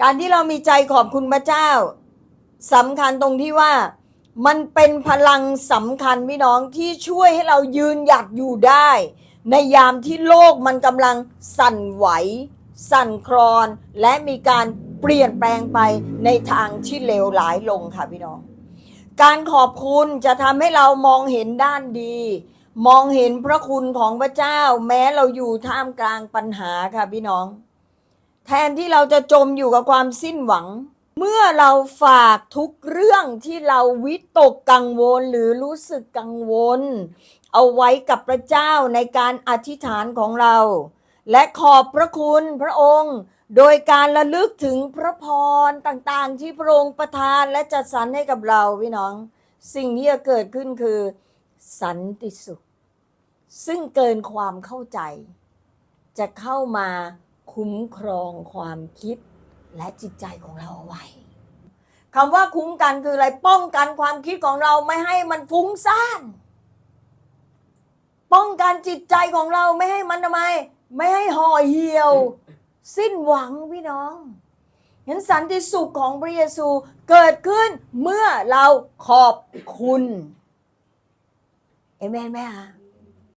การที่เรามีใจขอบคุณพระเจ้าสำคัญตรงที่ว่ามันเป็นพลังสำคัญพี่น้องที่ช่วยให้เรายืนหยัดอยู่ได้ ในยามที่โลกมันกำลังสั่นไหว สั่นคลอน และมีการเปลี่ยนแปลงไปในทางที่เลวร้ายลงค่ะพี่น้อง การขอบคุณจะทำให้เรามองเห็นด้านดี มองเห็นพระคุณของพระเจ้า แม้เราอยู่ท่ามกลางปัญหาค่ะพี่น้อง แทนที่เราจะจมอยู่กับความสิ้นหวัง เมื่อเราฝากทุกเรื่องที่เราวิตกกังวลหรือรู้สึกกังวล เอาไว้กับพระเจ้าในการอธิษฐานของเรา และขอบพระคุณพระองค์ โดยการระลึกถึงพระพรต่างๆ ที่พระองค์ประทานและจัดสรรให้กับเราพี่น้อง สิ่งที่จะเกิดขึ้นคือ สันติสุข ซึ่งเกินความเข้าใจ จะเข้ามา คุ้มครองความคิดและจิตใจของเราเอาไว้คำว่าคุ้มกันคืออะไรป้องกันความคิดของเราไม่ให้มันฟุ้งซ่าน ป้องกันจิตใจของเราไม่ให้มันทำไม ไม่ให้ห่อเหี่ยว สิ้นหวังพี่น้องเห็นสันติสุขของพระเยซูเกิดขึ้นเมื่อเราขอบคุณเอเมนไหมคะ